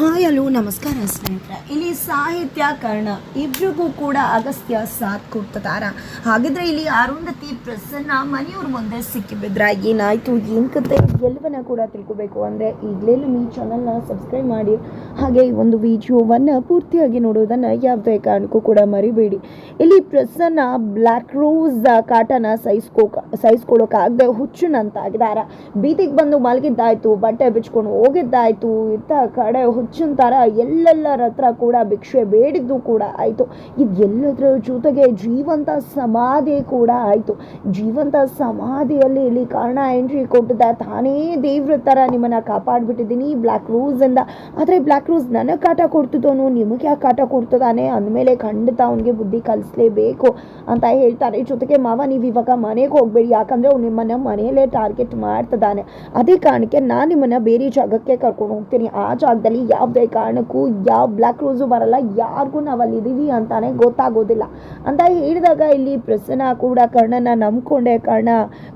Hi hello ನಮಸ್ಕಾರ ಸ್ನೇಹಿತರೆ. ಇಲ್ಲಿ ಸಾಹಿತ್ಯ, ಕರ್ಣ ಇಬ್ರಿಗೂ ಕೂಡ ಅಗಸ್ತ್ಯ ಸಾಥ್ ಕೊಡ್ತದಾರ ಹಾಗಿದ್ರೆ ಇಲ್ಲಿ ಅರುಂಧತಿ ಪ್ರಸನ್ನ ಮನೆಯವ್ರ ಮುಂದೆ ಸಿಕ್ಕಿಬಿದ್ರ. ಏನಾಯ್ತು, ಏನ್ ಕತೆ? ಎಲ್ಲವನ್ನ ಕೂಡ ತಿಳ್ಕೊಬೇಕು. ಅಂದ್ರೆ ಈಗಲೇ ನಮ್ಮ ಈ ಚಾನಲ್ನ ಸಬ್ಸ್ಕ್ರೈಬ್ ಮಾಡಿ ಹಾಗೆ ಈ ಒಂದು ವಿಡಿಯೋವನ್ನು ಪೂರ್ತಿಯಾಗಿ ನೋಡೋದನ್ನ ಯಾವುದೇ ಕಾರಣಕ್ಕೂ ಕೂಡ ಮರಿಬೇಡಿ. ಇಲ್ಲಿ ಪ್ರಸನ್ನ ಬ್ಲ್ಯಾಕ್ ರೋಸ್ ಕಾಟನ ಸಹಿಸ್ಕೋ ಸಹಿಸ್ಕೊಳ್ಳೋಕ್ಕಾಗದೆ ಹುಚ್ಚುನಂತಾಗಿದಾರ ಬೀದಿಗೆ ಬಂದು ಮಲಗಿದ್ದಾಯ್ತು, ಬಟ್ಟೆ ಬಿಚ್ಕೊಂಡು ಹೋಗಿದ್ದಾಯ್ತು ಇತ್ತ ಕಡೆ ಹುಚ್ಚಿನ ಥರ ಎಲ್ಲೆಲ್ಲರ ಹತ್ರ ಕೂಡ ಭಿಕ್ಷೆ ಬೇಡಿದ್ದು ಕೂಡ ಆಯಿತು. ಇದೆಲ್ಲದರ ಜೊತೆಗೆ ಜೀವಂತ ಸಮಾಧಿ ಕೂಡ ಆಯಿತು. ಜೀವಂತ ಸಮಾಧಿಯಲ್ಲಿ ಇಲ್ಲಿ ಕಾರಣ ಎಂಟ್ರಿ ಕೊಟ್ಟಿದ್ದ ತಾನೇ ದೇವ್ರ ಥರ ನಿಮ್ಮನ್ನು ಕಾಪಾಡಿಬಿಟ್ಟಿದ್ದೀನಿ ಬ್ಲ್ಯಾಕ್ ರೋಸಿಂದ ಆದರೆ ಬ್ಲ್ಯಾಕ್ ರೂಸ್ ನನಗೆ ಕಾಟ ಕೊಡ್ತಿದ್ದವನು ನಿಮಗೆ ಯಾಕೆ ಕಾಟ ಕೊಡ್ತದಾನೆ ಅಂದಮೇಲೆ ಖಂಡಿತ ಅವನಿಗೆ ಬುದ್ಧಿ ಕಲಿಸ್ಲೇಬೇಕು ಅಂತ ಹೇಳ್ತಾರೆ. ಜೊತೆಗೆ ಮಾವ, ನೀವು ಇವಾಗ ಮನೆಗೆ ಹೋಗಬೇಡಿ. ಯಾಕಂದರೆ ಅವ್ನು ನಿಮ್ಮನ್ನು ಮನೆಯಲ್ಲೇ ಟಾರ್ಗೆಟ್ ಮಾಡ್ತಿದ್ದಾನೆ ಅದೇ ಕಾರಣಕ್ಕೆ ನಾನು ನಿಮ್ಮನ್ನು ಬೇರೆ ಜಾಗಕ್ಕೆ ಕರ್ಕೊಂಡು ಹೋಗ್ತೀನಿ. ಆ ಜಾಗದಲ್ಲಿ ಯಾವುದೇ ಕಾರಣಕ್ಕೂ ಯಾವ ಬ್ಲ್ಯಾಕ್ ರೋಸು ಬರಲ್ಲ. ಯಾರಿಗೂ ನಾವು ಅಲ್ಲಿ ಇದ್ದೀವಿ ಅಂತಾನೆ ಗೊತ್ತಾಗೋದಿಲ್ಲ. ಅಂತ ಹೇಳಿದಾಗ ಇಲ್ಲಿ ಪ್ರಸನ್ನ ಕೂಡ ಕರ್ಣನ ನಂಬ್ಕೊಂಡೆ. ಕರ್ಣ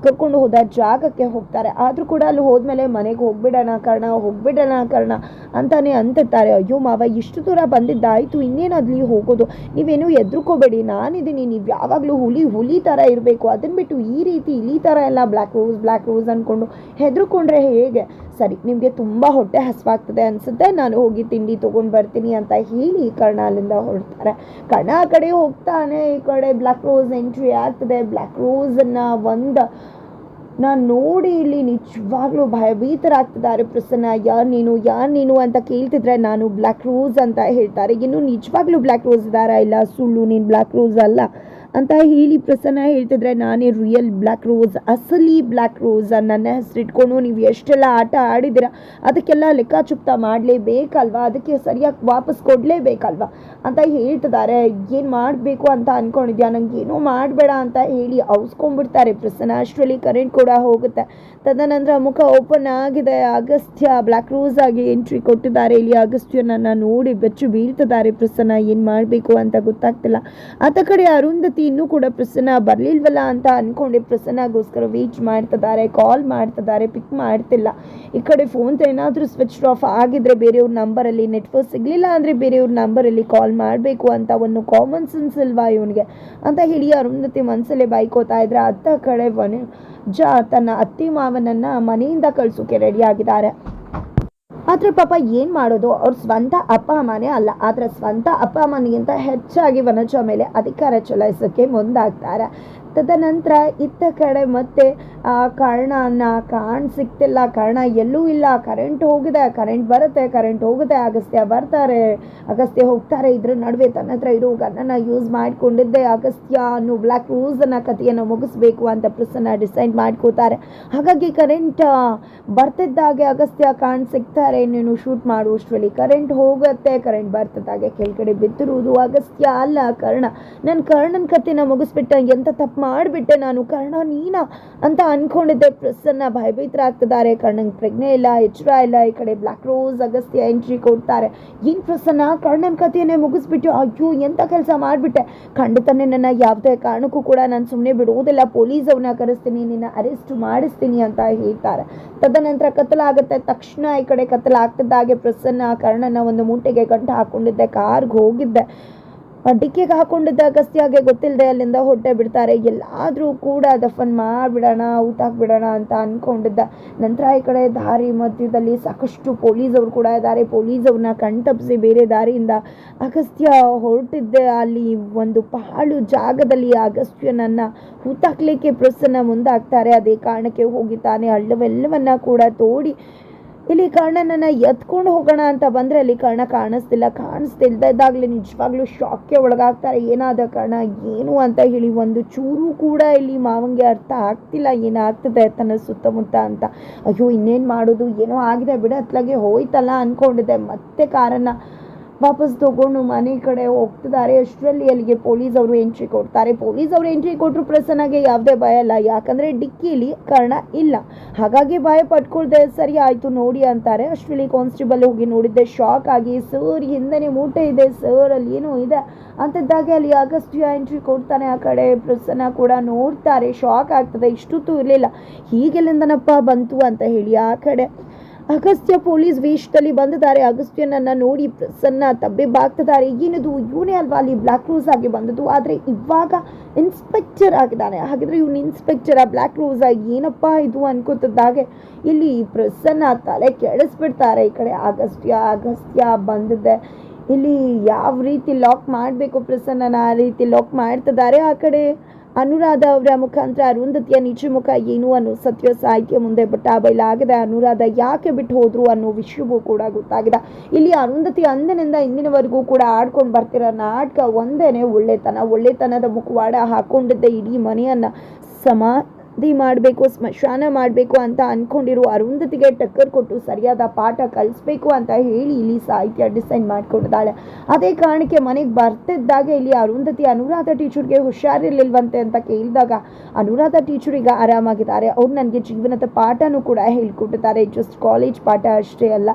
ಕರ್ಕೊಂಡು ಹೋದ ಜಾಗಕ್ಕೆ ಹೋಗ್ತಾರೆ. ಆದರೂ ಕೂಡ ಅಲ್ಲಿ ಹೋದ್ಮೇಲೆ ಮನೆಗೆ ಹೋಗ್ಬಿಡೋಣ ಕರ್ಣ ಹೋಗ್ಬಿಡೋಣ ಕರ್ಣ ಅಂತಾನೆ ಅಂತಿರ್ತಾರೆ ಅಯ್ಯೋ ಮಾವ, ಇಷ್ಟು ದೂರ ಬಂದಿದ್ದಾಯಿತು ಇನ್ನೇನು ಅಲ್ಲಿ ಹೋಗೋದು? ನೀವೇನು ಎದ್ರುಕೋಬೇಡಿ ನಾನಿದ್ದೀನಿ, ನೀವು ಯಾವಾಗಲೂ ಹುಲಿ ಹುಲಿ ಥರ ಇರಬೇಕು. ಅದನ್ನ ಬಿಟ್ಟು ಈ ರೀತಿ ಇಲಿ ಥರ ಎಲ್ಲ ಬ್ಲ್ಯಾಕ್ ರೋಸ್ ಬ್ಲ್ಯಾಕ್ ರೋಸ್ ಅಂದ್ಕೊಂಡು ಹೆದರ್ಕೊಂಡ್ರೆ ಹೇಗೆ? ಸರಿ, ನಿಮಗೆ ತುಂಬ ಹೊಟ್ಟೆ ಹಸಿವಾಗ್ತದೆ ಅನಿಸುತ್ತೆ. ನಾನು ಹೋಗಿ ತಿಂಡಿ ತೊಗೊಂಡು ಬರ್ತೀನಿ ಅಂತ ಹೇಳಿ ಕರ್ಣ ಅಲ್ಲಿಂದ ಹೊರಡ್ತಾರೆ. ಕರ್ಣ ಆ ಕಡೆ ಹೋಗ್ತಾನೆ, ಈ ಕಡೆ ಬ್ಲ್ಯಾಕ್ ರೋಸ್ ಎಂಟ್ರಿ ಆಗ್ತದೆ. ಬ್ಲ್ಯಾಕ್ ರೋಸನ್ನು ಒಂದು ನಾನು ನೋಡಿ ಇಲ್ಲಿ ನಿಜವಾಗ್ಲೂ ಭಯಭೀತರಾಗ್ತಿದ್ದಾರೆ ಪ್ರಸನ್ನ. ಯಾರು ನೀನು? ಯಾರು ನೀನು ಅಂತ ಕೇಳ್ತಿದ್ರೆ ನಾನು ಬ್ಲ್ಯಾಕ್ ರೋಸ್ ಅಂತ ಹೇಳ್ತಾರೆ. ಇನ್ನು ನಿಜವಾಗ್ಲೂ ಬ್ಲ್ಯಾಕ್ ರೋಸ್ ಇದ್ದಾರಾ ಇಲ್ಲ? ಸುಳ್ಳು, ನೀನು ಬ್ಲ್ಯಾಕ್ ರೋಸ್ ಅಲ್ಲ. ಅಂತ ಹೇಳಿ ಪ್ರಸನ್ನ ಹೇಳ್ತಿದ್ರೆ, ನಾನೇ ರಿಯಲ್ ಬ್ಲ್ಯಾಕ್ ರೋಸ್ ಅಸಲಿ ಬ್ಲ್ಯಾಕ್ ರೋಸ್ ನನ್ನ ಹೆಸರಿಟ್ಕೊಂಡು ನೀವು ಎಷ್ಟೆಲ್ಲ ಆಟ ಆಡಿದ್ದೀರಾ, ಅದಕ್ಕೆಲ್ಲ ಲೆಕ್ಕಾಚುಪ್ತ ಮಾಡಲೇಬೇಕಲ್ವಾ? ಅದಕ್ಕೆ ಸರಿಯಾಗಿ ವಾಪಸ್ ಕೊಡಲೇಬೇಕಲ್ವಾ? ಅಂತ ಹೇಳ್ತಿದ್ದಾರೆ. ಏನು ಮಾಡಬೇಕು ಅಂತ ಅಂದ್ಕೊಂಡಿದ್ಯಾ ನಂಗೆ ಏನೂ ಮಾಡಬೇಡ ಅಂತ ಹೇಳಿ ಅವಸ್ಕೊಂಡ್ಬಿಡ್ತಾರೆ ಪ್ರಸನ್ನ. ಅಷ್ಟರಲ್ಲಿ ಕರೆಂಟ್ ಕೂಡ ಹೋಗುತ್ತೆ. ತದನಂತರ ಮುಖ ಓಪನ್ ಆಗಿದೆ. ಅಗಸ್ತ್ಯ ಬ್ಲ್ಯಾಕ್ ರೋಸ್ ಆಗಿ ಎಂಟ್ರಿ ಕೊಟ್ಟಿದ್ದಾರೆ. ಇಲ್ಲಿ ಅಗಸ್ತ್ಯನನ್ನು ನೋಡಿ ಬೆಚ್ಚು ಬೀಳ್ತಿದ್ದಾರೆ. ಪ್ರಸನ್ನ, ಏನು ಮಾಡಬೇಕು ಅಂತ ಗೊತ್ತಾಗ್ತಿಲ್ಲ. ಆತ ಕಡೆ ಅರುಂಧತಿ ಇನ್ನೂ ಕೂಡ ಪ್ರಸನ್ನ ಬರಲಿಲ್ವಲ್ಲ ಅಂತ ಅನ್ಕೊಂಡೆ. ಪ್ರಸನ್ನಗೋಸ್ಕರ ವೇಟ್ ಮಾಡ್ತಿದ್ದಾರೆ ಕಾಲ್ ಮಾಡ್ತಿದ್ದಾರೆ ಪಿಕ್ ಮಾಡ್ತಿಲ್ಲ. ಈ ಕಡೆ ಫೋನ್ ಏನಾದರೂ ಸ್ವಿಚ್ ಆಫ್ ಆಗಿದ್ರೆ ಬೇರೆಯವ್ರ ನಂಬರಲ್ಲಿ ನೆಟ್ವರ್ಕ್ ಸಿಗಲಿಲ್ಲ ಅಂದರೆ ಬೇರೆಯವ್ರ ನಂಬರಲ್ಲಿ ಕಾಲ್ ಮಾಡಬೇಕು ಅಂತ ಒಂದು ಕಾಮನ್ ಸೆನ್ಸ್ ಇಲ್ವಾ ಇವನಿಗೆ? ಅಂತ ಹೇಳಿ ಅರುಂಧತಿ ಮನಸ್ಸಲ್ಲೇ ಬೈಕೋತಾ ಇದ್ರೆ ಅತ್ತ ಕಡೆ ಜ ತನ್ನ ಅತ್ತಿ ಮಾವನನ್ನು ಮನೆಯಿಂದ ಕಳ್ಸೋಕೆ ರೆಡಿ ಆಗಿದ್ದಾರೆ. ಆದರೆ ಪಾಪ ಏನು ಮಾಡೋದು? ಅವ್ರ ಸ್ವಂತ ಅಪ್ಪ ಅಮ್ಮನೇ ಅಲ್ಲ. ಆದರೆ ಸ್ವಂತ ಅಪ್ಪ ಅಮ್ಮನಿಗಿಂತ ಹೆಚ್ಚಾಗಿ ವನಜ ಮೇಲೆ ಅಧಿಕಾರ ಚಲಾಯಿಸೋಕ್ಕೆ ಮುಂದಾಗ್ತಾರೆ. ತದನಂತರ ಇತ್ತ ಕಡೆ ಮತ್ತೆ ಆ ಕರ್ಣನ ಕಾಣ್ ಸಿಕ್ತಿಲ್ಲ. ಕರ್ಣ ಎಲ್ಲೂ ಇಲ್ಲ. ಕರೆಂಟ್ ಹೋಗಿದೆ. ಕರೆಂಟ್ ಬರುತ್ತೆ. ಕರೆಂಟ್ ಹೋಗುತ್ತೆ. ಅಗಸ್ತ್ಯ ಬರ್ತಾರೆ. ಅಗಸ್ತ್ಯ ಹೋಗ್ತಾರೆ. ಇದ್ರ ನಡುವೆ ತನ್ನ ಹತ್ರ ಇರೋ ಗನ್ನನ್ನು ಯೂಸ್ ಮಾಡಿಕೊಂಡಿದ್ದೆ. ಅಗಸ್ತ್ಯ ಅನ್ನೋ ಬ್ಲ್ಯಾಕ್ ರೂಸನ್ನ ಕಥೆಯನ್ನು ಮುಗಿಸ್ಬೇಕು ಅಂತ ಪ್ರಸನ್ನ ಡಿಸೈಡ್ ಮಾಡ್ಕೋತಾರೆ ಹಾಗಾಗಿ ಕರೆಂಟ್ ಬರ್ತಿದ್ದಾಗೆ ಅಗಸ್ತ್ಯ ಕಾಣ್ ಸಿಗ್ತಾರೆ ನೀನು ಶೂಟ್ ಮಾಡುವಷ್ಟರಲ್ಲಿ ಕರೆಂಟ್ ಹೋಗುತ್ತೆ. ಕರೆಂಟ್ ಬರ್ತಿದ್ದಾಗೆ ಕೆಳಗಡೆ ಬಿದ್ದಿರುವುದು ಅಗಸ್ತ್ಯ ಅಲ್ಲ ಕರ್ಣ. ನನ್ನ ಕರ್ಣನ ಕಥೆನ ಮುಗಿಸ್ಬಿಟ್ಟ ಎಂಥ ತಪ್ಪು ಮಾಡಿಬಿಟ್ಟೆ ನಾನು. ಕರ್ಣ, ನೀನಾ? ಅಂತ ಅಂದ್ಕೊಂಡಿದ್ದೆ ಪ್ರಸನ್ನ ಭಯಭೀತರಾಗ್ತಿದ್ದಾರೆ. ಕರ್ಣಂಗೆ ಪ್ರಜ್ಞೆ ಇಲ್ಲ, ಎಚ್ಚರ ಇಲ್ಲ. ಈ ಕಡೆ ಬ್ಲ್ಯಾಕ್ ರೋಸ್ ಅಗಸ್ತ್ಯ ಎಂಟ್ರಿ ಕೊಡ್ತಾರೆ. ಏನು ಪ್ರಸನ್ನ? ಕರ್ಣನ ಕಥೆಯನ್ನೇ ಮುಗಿಸ್ಬಿಟ್ಟು, ಅಯ್ಯೋ ಎಂಥ ಕೆಲಸ ಮಾಡಿಬಿಟ್ಟೆ? ಖಂಡಿತನೇ ನನ್ನ ಯಾವುದೇ ಕಾರಣಕ್ಕೂ ಕೂಡ ನಾನು ಸುಮ್ಮನೆ ಬಿಡುವುದಿಲ್ಲ ಪೊಲೀಸ್ ಅವ್ರನ್ನ ಕರೆಸ್ತೀನಿ, ನಿನ್ನ ಅರೆಸ್ಟ್ ಮಾಡಿಸ್ತೀನಿ ಅಂತ ಹೇಳ್ತಾರೆ. ತದನಂತರ ಕತ್ತಲಾಗುತ್ತೆ ತಕ್ಷಣ ಈ ಕಡೆ ಕತ್ತಲಾಗ್ತಿದ್ದಾಗೆ ಪ್ರಸನ್ನ ಕರ್ಣನ ಒಂದು ಮೂಟೆಗೆ ಗಂಟು ಹಾಕೊಂಡಿದ್ದೆ. ಕಾರ್ಗೆ ಹೋಗಿದ್ದೆ. ಡಿಕ್ಕಿಗೆ ಹಾಕೊಂಡಿದ್ದ ಅಗಸ್ತ್ಯಾಗೆ ಗೊತ್ತಿಲ್ಲದೆ ಅಲ್ಲಿಂದ ಹೊಟ್ಟೆ ಬಿಡ್ತಾರೆ. ಎಲ್ಲಾದರೂ ಕೂಡ ದಫನ್ ಮಾಡಿಬಿಡೋಣ ಊತಾಕ್ಬಿಡೋಣ ಅಂತ ಅಂದ್ಕೊಂಡಿದ್ದ ನಂತರ ಈ ಕಡೆ ದಾರಿ ಮಧ್ಯದಲ್ಲಿ ಸಾಕಷ್ಟು ಪೊಲೀಸವರು ಕೂಡ ಇದ್ದಾರೆ. ಪೊಲೀಸವ್ರನ್ನ ಕಣ್ತಪ್ಪಿಸಿ ಬೇರೆ ದಾರಿಯಿಂದ ಅಗಸ್ತ್ಯ ಹೊರಟಿದ್ದೆ. ಅಲ್ಲಿ ಒಂದು ಪಾಳು ಜಾಗದಲ್ಲಿ ಅಗಸ್ತ್ಯನನ್ನು ಹೂತಾಕ್ಲಿಕ್ಕೆ ಪ್ರಸನ್ನ ಮುಂದಾಗ್ತಾರೆ. ಅದೇ ಕಾರಣಕ್ಕೆ ಹೋಗಿ ತಾನೆ ಹಳ್ಳವೆಲ್ಲವನ್ನ ಕೂಡ ತೋಡಿ ಇಲ್ಲಿ ಕರ್ಣನನ್ನ ಎತ್ಕೊಂಡು ಹೋಗೋಣ ಅಂತ ಬಂದರೆ ಅಲ್ಲಿ ಕರ್ಣ ಕಾಣಿಸ್ತಿಲ್ಲ ಕಾಣಿಸ್ತಿಲ್ದಾಗಲೇ ನಿಜವಾಗ್ಲೂ ಶಾಕ್ಗೆ ಒಳಗಾಗ್ತಾರೆ. ಏನಾದ ಕರ್ಣ, ಏನು ಅಂತ ಹೇಳಿ ಒಂದು ಚೂರು ಕೂಡ ಇಲ್ಲಿ ಮಾವಂಗೆ ಅರ್ಥ ಆಗ್ತಿಲ್ಲ, ಏನಾಗ್ತದೆ ತನ್ನ ಸುತ್ತಮುತ್ತ ಅಂತ. ಅಯ್ಯೋ, ಇನ್ನೇನು ಮಾಡೋದು? ಏನೋ ಆಗಿದೆ ಬಿಡ ಹತ್ಲಾಗೆ ಹೋಯ್ತಲ್ಲ ಅಂದ್ಕೊಂಡಿದ್ದೆ ಮತ್ತೆ ಕಾರನ್ನು ವಾಪಸ್ ತಗೊಂಡು ಮನೆ ಕಡೆ ಹೋಗ್ತಿದ್ದಾರೆ. ಅಷ್ಟರಲ್ಲಿ ಅಲ್ಲಿಗೆ ಪೊಲೀಸ್ ಅವರು ಎಂಟ್ರಿ ಕೊಡ್ತಾರೆ. ಪೊಲೀಸ್ ಅವರು ಎಂಟ್ರಿ ಕೊಟ್ಟರು ಪ್ರಸನ್ನಗೆ ಯಾವುದೇ ಭಯ ಇಲ್ಲ. ಯಾಕಂದರೆ ಡಿಕ್ಕಿಲಿ ಕಾರಣ ಇಲ್ಲ. ಹಾಗಾಗಿ ಭಯ ಪಟ್ಕೊಳ್ದೆ ಸರಿ ಆಯಿತು ನೋಡಿ ಅಂತಾರೆ. ಅಷ್ಟರಲ್ಲಿ ಕಾನ್ಸ್ಟೇಬಲ್ ಹೋಗಿ ನೋಡಿದ್ದೆ. ಶಾಕ್ ಆಗಿ, ಸರ್, ಹಿಂದೆನೇ ಮೂಟೆ ಇದೆ. ಸರ್, ಅಲ್ಲಿ ಏನೋ ಇದೆ. ಅಂತದ್ದಾಗಿ ಅಲ್ಲಿ ಆಗಸ್ಟ್ ಎಂಟ್ರಿ ಕೊಡ್ತಾನೆ ಆ ಕಡೆ. ಪ್ರಸನ್ನ ಕೂಡ ನೋಡ್ತಾರೆ. ಶಾಕ್ ಆಗ್ತದೆ. ಇಷ್ಟೊತ್ತು ಇರಲಿಲ್ಲ. ಹೀಗೆಲ್ಲಿಂದನಪ್ಪ ಬಂತು ಅಂತ ಹೇಳಿ ಆ ಕಡೆ. ಅಗಸ್ತ್ಯ ಪೊಲೀಸ್ ವೇಷದಲ್ಲಿ ಬಂದಿದ್ದಾರೆ. ಅಗಸ್ತ್ಯನನ್ನ ನೋಡಿ ಪ್ರಸನ್ನ ತಬ್ಬೆ ಬಾಗ್ತಿದ್ದಾರೆ ಏನದು? ಇವನೇ ಅಲ್ವಾ ಅಲ್ಲಿ ಬ್ಲ್ಯಾಕ್ ರೋಸ್ ಆಗಿ ಬಂದದ್ದು? ಆದರೆ ಇವಾಗ ಇನ್ಸ್ಪೆಕ್ಟರ್ ಆಗಿದ್ದಾನೆ. ಹಾಗಿದ್ರೆ ಇವನು ಇನ್ಸ್ಪೆಕ್ಟರ್ ಬ್ಲ್ಯಾಕ್ ರೋಸ್ ಏನಪ್ಪ ಇದು ಅನ್ಕೋತಿದ್ದಾಗೆ ಇಲ್ಲಿ ಪ್ರಸನ್ನ ತಲೆ ಕೆಡಿಸ್ಬಿಡ್ತಾರೆ ಈ ಕಡೆ. ಅಗಸ್ತ್ಯ ಅಗಸ್ತ್ಯ ಬಂದಿದೆ. ಇಲ್ಲಿ ಯಾವ ರೀತಿ ಲಾಕ್ ಮಾಡಬೇಕು ಪ್ರಸನ್ನನ? ಆ ರೀತಿ ಲಾಕ್ ಮಾಡ್ತಿದ್ದಾರೆ ಆ ಕಡೆ. ಅನುರಾಧ ಅವರ ಮುಖಾಂತರ ಅರುಂಧತಿಯ ನಿಜ ಮುಖ ಏನು ಅನ್ನೋ ಸತ್ಯ ಸಾಹಿತ್ಯ ಮುಂದೆ ಬಟ್ಟ ಬಯಲಾಗದೆ ಅನುರಾಧ ಯಾಕೆ ಬಿಟ್ಟು ಹೋದ್ರು ಅನ್ನೋ ವಿಷಯವೂ ಕೂಡ ಗೊತ್ತಾಗಿದೆ. ಇಲ್ಲಿ ಅರುಂಧತಿ ಅಂದಿನಿಂದ ಇಂದಿನವರೆಗೂ ಕೂಡ ಆಡ್ಕೊಂಡು ಬರ್ತಿರೋ ನಾಟಕ ಒಂದೇನೆ ಒಳ್ಳೆತನ. ಒಳ್ಳೆತನದ ಮುಖವಾಡ ಹಾಕೊಂಡಿದ್ದ ಇಡೀ ಮನೆಯನ್ನ ಸಮಾಧಿ ಮಾಡಬೇಕು ಸ್ಮಶಾನ ಮಾಡಬೇಕು ಅಂತ ಅಂದ್ಕೊಂಡಿರೋ ಅರುಂಧತಿಗೆ ಟಕ್ಕರ್ ಕೊಟ್ಟು ಸರಿಯಾದ ಪಾಠ ಕಲಿಸ್ಬೇಕು ಅಂತ ಹೇಳಿ ಇಲ್ಲಿ ಸಾಹಿತ್ಯ ಡಿಸೈನ್ ಮಾಡಿಕೊಂಡಿದ್ದಾಳೆ. ಅದೇ ಕಾರಣಕ್ಕೆ ಮನೆಗೆ ಬರ್ತಿದ್ದಾಗ ಇಲ್ಲಿ ಅರುಂಧತಿ ಅನುರಾಧ ಟೀಚರ್ಗೆ ಹುಷಾರಿರ್ಲಿಲ್ವಂತೆ ಅಂತ ಕೇಳಿದಾಗ ಅನುರಾಧ ಟೀಚರ್ ಈಗ ಆರಾಮಾಗಿದ್ದಾರೆ. ಅವ್ರು ನನಗೆ ಜೀವನದ ಪಾಠನೂ ಕೂಡ ಹೇಳ್ಕೊಟ್ಟಿದ್ದಾರೆ. ಜಸ್ಟ್ ಕಾಲೇಜ್ ಪಾಠ ಅಷ್ಟೇ ಅಲ್ಲ.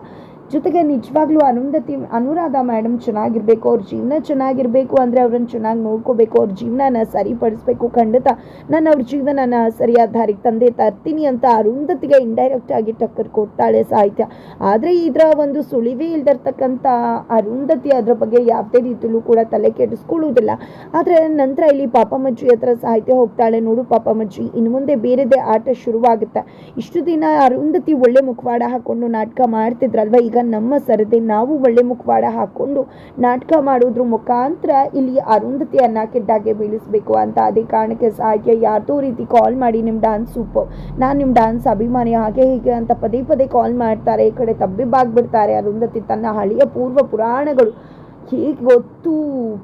ಜೊತೆಗೆ ನಿಜವಾಗ್ಲೂ ಅರುಂಧತಿ ಅನುರಾಧ ಮೇಡಮ್ ಚೆನ್ನಾಗಿರ್ಬೇಕು, ಅವ್ರ ಜೀವನ ಚೆನ್ನಾಗಿರ್ಬೇಕು ಅಂದರೆ ಅವ್ರನ್ನ ಚೆನ್ನಾಗಿ ನೋಡ್ಕೋಬೇಕು, ಅವ್ರ ಜೀವನನ ಸರಿಪಡಿಸ್ಬೇಕು ಖಂಡಿತ. ನಾನು ಅವ್ರ ಜೀವನನ ಸರಿಯಾದ ದಾರಿಗೆ ತಂದೆ ತರ್ತೀನಿ ಅಂತ ಅರುಂಧತಿಗೆ ಇಂಡೈರೆಕ್ಟ್ ಆಗಿ ಟಕ್ಕರ್ ಕೊಡ್ತಾಳೆ ಸಾಹಿತ್ಯ. ಆದರೆ ಇದರ ಒಂದು ಸುಳಿವೇ ಇಲ್ದಿರ್ತಕ್ಕಂಥ ಅರುಂಧತಿ ಅದರ ಬಗ್ಗೆ ಯಾವುದೇ ರೀತಿಯಲ್ಲೂ ಕೂಡ ತಲೆ ಕೆಡಿಸ್ಕೊಳ್ಳುವುದಿಲ್ಲ. ಆದರೆ ನಂತರ ಇಲ್ಲಿ ಪಾಪಮಜ್ಜಿ ಹತ್ರ ಸಾಹಿತ್ಯ ಹೋಗ್ತಾಳೆ. ನೋಡು ಪಾಪಮಜ್ಜಿ, ಇನ್ನು ಮುಂದೆ ಬೇರೆದೇ ಆಟ ಶುರುವಾಗುತ್ತೆ. ಇಷ್ಟು ದಿನ ಅರುಂಧತಿ ಒಳ್ಳೆ ಮುಖವಾಡ ಹಾಕೊಂಡು ನಾಟಕ ಮಾಡ್ತಿದ್ರಲ್ವ? ಈಗ ನಮ್ಮ ಸರದಿ ನಾವು ಒಳ್ಳೆ ಮುಖವಾಡ ಹಾಕೊಂಡು ನಾಟಕ ಮಾಡೋದ್ರ ಮುಖಾಂತರ ಇಲ್ಲಿ ಅರುಂಧತಿ ಕೆಟ್ಟಾಗೆ ಬೀಳಿಸ್ಬೇಕು ಅಂತ ಅದೇ ಕಾರಣಕ್ಕೆ ಸಾಹಿತ್ಯ ಯಾರ್ದೋ ರೀತಿ ಕಾಲ್ ಮಾಡಿ ನಿಮ್ಮ ಡಾನ್ಸ್ ಸೂಪರ್ ನಾನು ನಿಮ್ಮ ಡಾನ್ಸ್ ಅಭಿಮಾನಿ, ಹಾಗೆ ಹೀಗೆ ಅಂತ ಪದೇ ಪದೇ ಕಾಲ್ ಮಾಡ್ತಾರೆ. ಈ ಕಡೆ ತಬ್ಬಿಬ್ಬಾಗ್ಬಿಡ್ತಾರೆ. ಅರುಂಧತಿ ತನ್ನ ಹಳೆಯ ಪೂರ್ವ ಪುರಾಣಗಳು. ಹೇಗೆ ಗೊತ್ತು?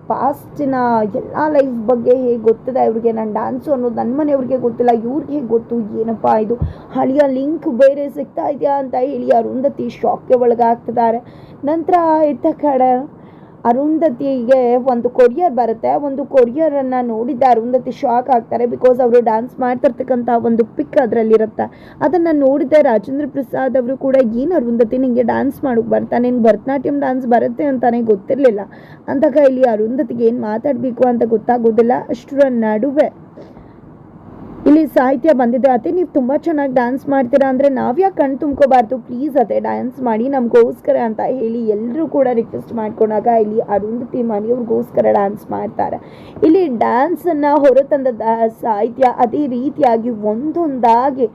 ಪಾಸ್ಟಿನ ಎಲ್ಲ ಲೈಫ್ ಬಗ್ಗೆ ಹೇಗೆ ಗೊತ್ತಿದೆ? ಇವ್ರಿಗೆ ನಾನು ಡ್ಯಾನ್ಸು ಅನ್ನೋದು ನನ್ನ ಮನೆಯವ್ರಿಗೆ ಗೊತ್ತಿಲ್ಲ. ಇವ್ರಿಗೆ ಹೇಗೆ ಗೊತ್ತು? ಏನಪ್ಪ ಇದು? ಹಳೆಯ ಲಿಂಕ್ ಬೇರೆ ಸಿಗ್ತಾ ಇದೆಯಾ ಅಂತ ಹೇಳಿ ಅರುಂಧತಿ ಶಾಕ್ಗೆ ಒಳಗಾಗ್ತಿದ್ದಾರೆ. ನಂತರ ಇತ್ತ ಕಡೆ ಅರುಂಧತಿಗೆ ಒಂದು ಕೊರಿಯರ್ ಬರುತ್ತೆ. ಒಂದು ಕೊರಿಯರನ್ನು ನೋಡಿದ ಅರುಂಧತಿ ಶಾಕ್ ಆಗ್ತಾರೆ ಬಿಕಾಸ್ ಅವರು ಡ್ಯಾನ್ಸ್ ಮಾಡ್ತಿರ್ತಕ್ಕಂಥ ಒಂದು ಪಿಕ್ ಅದರಲ್ಲಿರುತ್ತೆ. ಅದನ್ನು ನೋಡಿದ ರಾಜೇಂದ್ರ ಪ್ರಸಾದ್ ಅವರು ಕೂಡ, ಏನು ಅರುಂಧತಿ ನಿಮಗೆ ಡ್ಯಾನ್ಸ್ ಮಾಡೋಕೆ ಬರ್ತಾ? ನಿನ್ಗೆ ಭರತನಾಟ್ಯಂ ಡ್ಯಾನ್ಸ್ ಬರುತ್ತೆ ಅಂತಾನೆ ಗೊತ್ತಿರಲಿಲ್ಲ. ಅಂದಾಗ ಇಲ್ಲಿ ಅರುಂಧತಿಗೆ ಏನು ಮಾತಾಡಬೇಕು ಅಂತ ಗೊತ್ತಾಗೋದಿಲ್ಲ. ಅಷ್ಟರ ನಡುವೆ ಇಲ್ಲಿ ಸಾಹಿತ್ಯ ಬಂದಿದೆ. ಅದೇ ನೀವು ತುಂಬ ಚೆನ್ನಾಗಿ ಡ್ಯಾನ್ಸ್ ಮಾಡ್ತೀರಾ ಅಂದರೆ ನಾವ್ಯಾಕೆ ಕಣ್ಣು ತುಂಬ್ಕೋಬಾರ್ದು. ಪ್ಲೀಸ್ ಅದೇ ಡ್ಯಾನ್ಸ್ ಮಾಡಿ ನಮಗೋಸ್ಕರ ಅಂತ ಹೇಳಿ ಎಲ್ಲರೂ ಕೂಡ ರಿಕ್ವೆಸ್ಟ್ ಮಾಡ್ಕೊಂಡಾಗ ಇಲ್ಲಿ ಅರುಂಧತಿ ಮನೆಯವ್ರಿಗೋಸ್ಕರ ಡ್ಯಾನ್ಸ್ ಮಾಡ್ತಾರೆ. ಇಲ್ಲಿ ಡ್ಯಾನ್ಸನ್ನು ಹೊರತಂದ ಸಾಹಿತ್ಯ ಅದೇ ರೀತಿಯಾಗಿ ಒಂದೊಂದಾಗಿ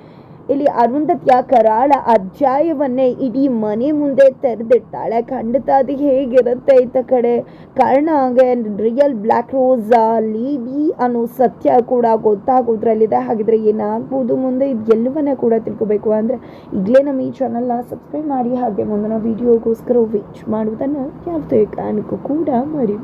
ಇಲ್ಲಿ ಅರುಂಧತ್ಯ ಕರಾಳ ಅಧ್ಯಾಯವನ್ನೇ ಇಡೀ ಮನೆ ಮುಂದೆ ತೆರೆದಿಡ್ತಾಳೆ ಖಂಡಿತ ಅದು ಹೇಗಿರುತ್ತೆ ಈತ ಕಡೆ? ಕಾರಣ ಹಾಗೆ ರಿಯಲ್ ಬ್ಲ್ಯಾಕ್ ರೋಸ್ ಲೀಡಿ ಅನ್ನೋ ಸತ್ಯ ಕೂಡ ಗೊತ್ತಾಗೋದ್ರಲ್ಲಿದೆ. ಹಾಗಿದ್ರೆ ಏನಾಗ್ಬೋದು ಮುಂದೆ? ಇದು ಎಲ್ಲವನ್ನ ಕೂಡ ತಿಳ್ಕೊಬೇಕು ಅಂದರೆ ಈಗಲೇ ನಮ್ಮ ಈ ಚಾನಲ್ನ ಸಬ್ಸ್ಕ್ರೈಬ್ ಮಾಡಿ ಹಾಗೆ ಮುಂದಿನ ವೀಡಿಯೋಗೋಸ್ಕರ ವೇಚ್ ಮಾಡುವುದನ್ನು ಯಾವುದೇ ಕಾರಣಕ್ಕೂ ಕೂಡ ಮರಿ